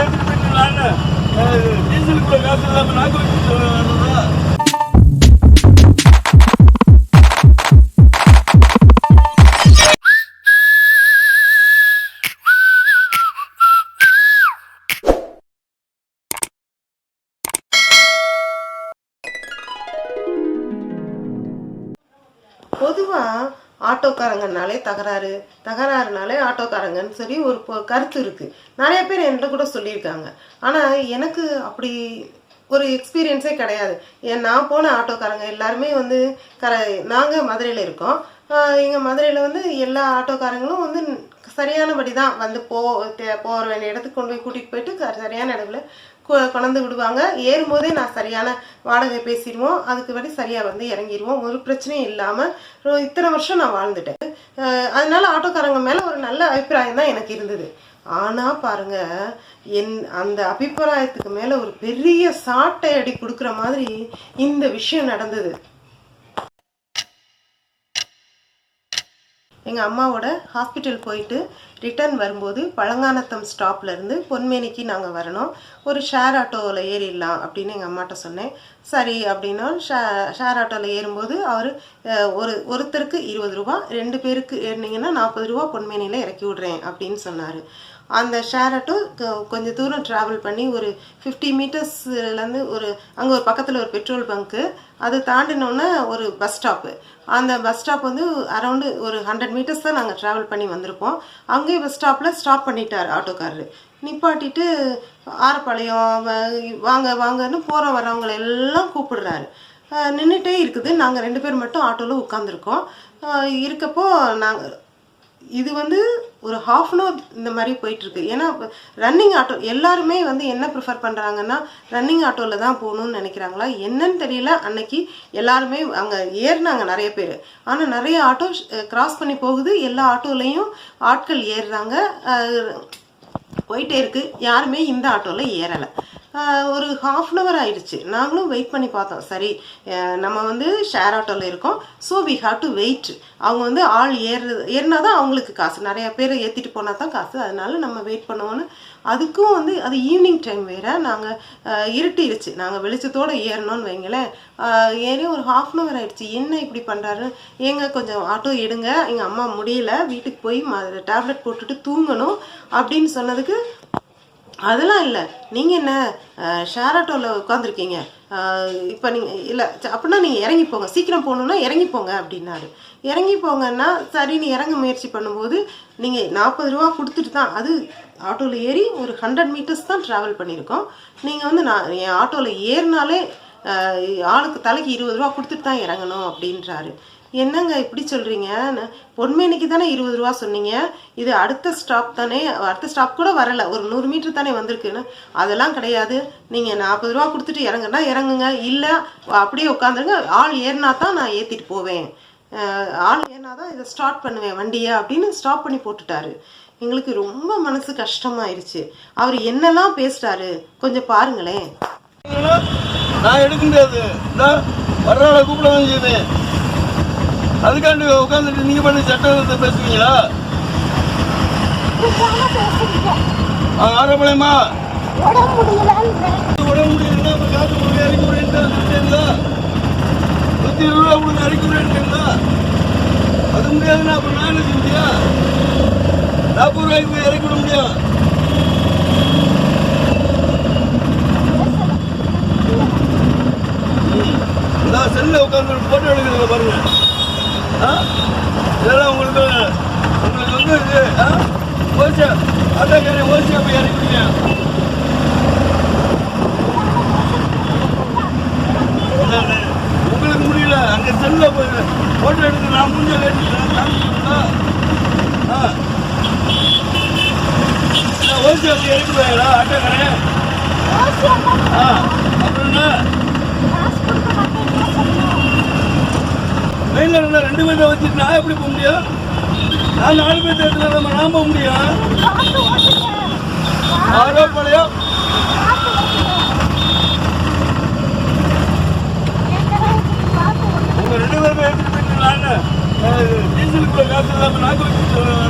எடுத்துட்டு போயிட்டு நான் டீசலுக்குள்ள காசு இல்லாம நாக்கு வச்சு வர்றதா பொதுவாக ஆட்டோக்காரங்கனாலே தகராறு தகராறுனாலே ஆட்டோக்காரங்கன்னு சொல்லி ஒரு கருத்து இருக்குது நிறைய பேர் என்கிட்ட கூட சொல்லியிருக்காங்க. ஆனால் எனக்கு அப்படி ஒரு எக்ஸ்பீரியன்ஸே கிடையாது. ஏன் நான் போன ஆட்டோக்காரங்க எல்லாருமே வந்து கர நாங்கள் மதுரையில் இருக்கோம். எங்கள் மதுரையில் வந்து எல்லா ஆட்டோக்காரங்களும் வந்து சரியானபடி தான் வந்து போ போகிற வேண்டிய இடத்துக்கு கொண்டு போய் கூட்டிகிட்டு போயிட்டு சரியான இடத்துல கொ- கொண்டாந்து விடுவாங்க. ஏறும்போதே நான் சரியான வாடகை பேசிடுவோம் அதுக்கு படி சரியாக வந்து இறங்கிடுவோம். ஒரு பிரச்சனையும் இல்லாமல் இத்தனை வருஷம் நான் வாழ்ந்துட்டேன். அதனால ஆட்டோக்காரங்க மேலே ஒரு நல்ல அபிப்பிராயம் தான் எனக்கு இருந்தது. ஆனால் பாருங்க என் அந்த அபிப்பிராயத்துக்கு மேலே ஒரு பெரிய சாட்டை அடி கொடுக்குற மாதிரி இந்த விஷயம் நடந்தது. எங்கள் அம்மாவோட ஹாஸ்பிட்டல் போயிட்டு ரிட்டர்ன் வரும்போது பழங்கானத்தம் ஸ்டாப்லேருந்து பொன்மேனிக்கு நாங்கள் வரணும். ஒரு ஷேர் ஆட்டோவில் ஏறிடலாம் அப்படின்னு எங்கள் அம்மாட்ட சொன்னேன். சரி அப்படின்னா ஷே ஷேர் ஆட்டோவில் ஏறும்போது அவர் ஒரு ஒருத்தருக்கு இருபது ரூபா ரெண்டு பேருக்கு ஏறினீங்கன்னா நாற்பது ரூபா பொன்மேனியில் இறக்கி விட்றேன் அப்படின்னு சொன்னார். அந்த ஷேர் ஆட்டோ கொஞ்சம் தூரம் ட்ராவல் பண்ணி ஒரு ஃபிஃப்டி மீட்டர்ஸ்லேருந்து ஒரு அங்கே ஒரு பக்கத்தில் ஒரு பெட்ரோல் பங்க்கு அது தாண்டினோன்னே ஒரு பஸ் ஸ்டாப்பு அந்த பஸ் ஸ்டாப் வந்து அரௌண்டு ஒரு ஹண்ட்ரட் மீட்டர்ஸ் தான் நாங்கள் ட்ராவல் பண்ணி வந்திருப்போம். அங்கேயே பஸ் ஸ்டாப்பில் ஸ்டாப் பண்ணிட்டார் ஆட்டோக்காரரு. நிப்பாட்டிட்டு ஆரப்பாளையம் வ- வாங்க வாங்கன்னு போகிற வரவங்களை எல்லாம் கூப்பிடுறாரு. நின்றுட்டே இருக்குது. நாங்கள் ரெண்டு பேர் மட்டும் ஆட்டோவில் உட்காந்துருக்கோம் இருக்கப்போ நாங்கள் இது வந்து ஒரு ஹாஃப் அன் ஹவர் இந்த மாதிரி போயிட்டுருக்கு. ஏன்னா ரன்னிங் ஆட்டோ எல்லாருமே வந்து என்ன ப்ரிஃபர் பண்ணுறாங்கன்னா ரன்னிங் ஆட்டோவில் தான் போகணும்னு நினைக்கிறாங்களா? என்னன்னு தெரியல. அன்னைக்கு எல்லாருமே அங்கே ஏறினாங்க நிறைய பேர். ஆனால் நிறைய ஆட்டோ கிராஸ் பண்ணி போகுது. எல்லா ஆட்டோலையும் ஆட்கள் ஏறுறாங்க. போயிட்டே இருக்கு. யாருமே இந்த ஆட்டோவில் ஏறலை. ஒரு ஹாஃப் அன் அவர் ஆயிடுச்சு. நாங்களும் வெயிட் பண்ணி பார்த்தோம். சரி நம்ம வந்து ஷேர் ஆட்டோவில் இருக்கோம். So we have to wait அவங்க வந்து ஆள் ஏறுறது ஏறினா தான் அவங்களுக்கு காசு. நிறைய பேர் ஏற்றிட்டு போனால் தான் காசு. அதனால நம்ம வெயிட் பண்ணுவோன்னு அதுக்கும் வந்து அது ஈவினிங் டைம் வேறு. நாங்கள் இருட்டிருச்சு. நாங்கள் வெளிச்சத்தோடு ஏறணும்னு வைங்களேன். ஏறி ஒரு ஹாஃப் அன் அவர் ஆயிடுச்சு. என்ன இப்படி பண்ணுறாரு ஏங்க கொஞ்சம் ஆட்டோ எடுங்க. எங்கள் அம்மா முடியல. வீட்டுக்கு போய் டேப்லெட் போட்டுட்டு தூங்கணும் அப்படின்னு சொன்னதுக்கு அதெல்லாம் இல்லை. நீங்கள் என்ன ஷேர் ஆட்டோவில் உட்காந்துருக்கீங்க இப்போ நீங்கள் இல்லை அப்படின்னா நீங்கள் இறங்கி போங்க. சீக்கிரம் போகணுன்னா இறங்கி போங்க அப்படின்னாரு. இறங்கி போங்கன்னா சரின்னு இறங்க முயற்சி பண்ணும்போது நீங்கள் நாற்பது ரூபா கொடுத்துட்டு தான் அது ஆட்டோவில் ஏறி ஒரு ஹண்ட்ரட் மீட்டர்ஸ் தான் ட்ராவல் பண்ணியிருக்கோம். நீங்கள் வந்து நான் என் ஆட்டோவில் ஏறினாலே ஆளுக்கு தலைக்கு இருபது ரூபா கொடுத்துட்டு தான் இறங்கணும் அப்படின்றாரு. என்னங்க இப்படி சொல்கிறீங்க பொன்மேனிக்கு தானே இருபது ரூபா சொன்னீங்க. இது அடுத்த ஸ்டாப் தானே அடுத்த ஸ்டாப் கூட வரல. ஒரு நூறு மீட்டர் தானே வந்திருக்குன்னு. அதெல்லாம் கிடையாது. நீங்கள் நாற்பது ரூபா கொடுத்துட்டு இறங்குனா இறங்குங்க. இல்லை அப்படியே உட்காந்துருங்க. ஆள் ஏறினா தான் நான் ஏற்றிட்டு போவேன். ஆள் ஏறினா தான் இதை ஸ்டார்ட் பண்ணுவேன் வண்டியை அப்படின்னு ஸ்டாப் பண்ணி போட்டுட்டாரு. எங்களுக்கு ரொம்ப மனசு கஷ்டமாயிருச்சு. அவர் என்னெல்லாம் பேசிட்டாரு கொஞ்சம் பாருங்களேன். நான் எடுக்க முடியாது வர்றால கூப்பிட வேண்டியது அதுக்காண்டி உட்காந்துட்டு நீங்க பண்ணி சட்டத்தை பேசுவீங்களா? ஆரம்பளையமா உடம்பு அப்ப காசு கொடுக்க இறக்கி விடுறேன்ட்டீங்களா நூத்தி இருபது ரூபா கொடுக்க இறக்கி விடுறேன்ட்டீங்களா அது முடியாதுன்னா அப்புறம் நான் என்ன செஞ்சியா நாற்பது ரூபாய்க்கு போய் இறக்கி விட முடியும் நான் செல்ல உட்காந்து போட்டோ எடுக்கிறத பாருங்க. இதெல்லாம் உங்களுக்கு உங்களுக்கு வந்து இது ஆ? ஓசியா ஆட்டோக்காரன் ஓசியா போய் இறக்கிட்டீங்க உங்களுக்கு முடியல. அங்க செல்ல போய் போட்டோ எடுத்து நான் முடிஞ்ச ஓசியா போய் இறக்குவாங்களா ஆட்டோக்காரன் ஆ? அப்புறம் என்ன? இல்லைண்ணா ரெண்டு பேர்த்த வச்சு நான் எப்படி போக முடியும்? நான் நாலு பேர்த்த எடுத்துனா நம்ம நான் போக முடியும்? ஆரோ பழையம் உங்கள் ரெண்டு பேரும் எடுத்துட்டு நான் டீசலுக்குள்ள காசு இல்லாமல் நான் குறிப்பிட்டு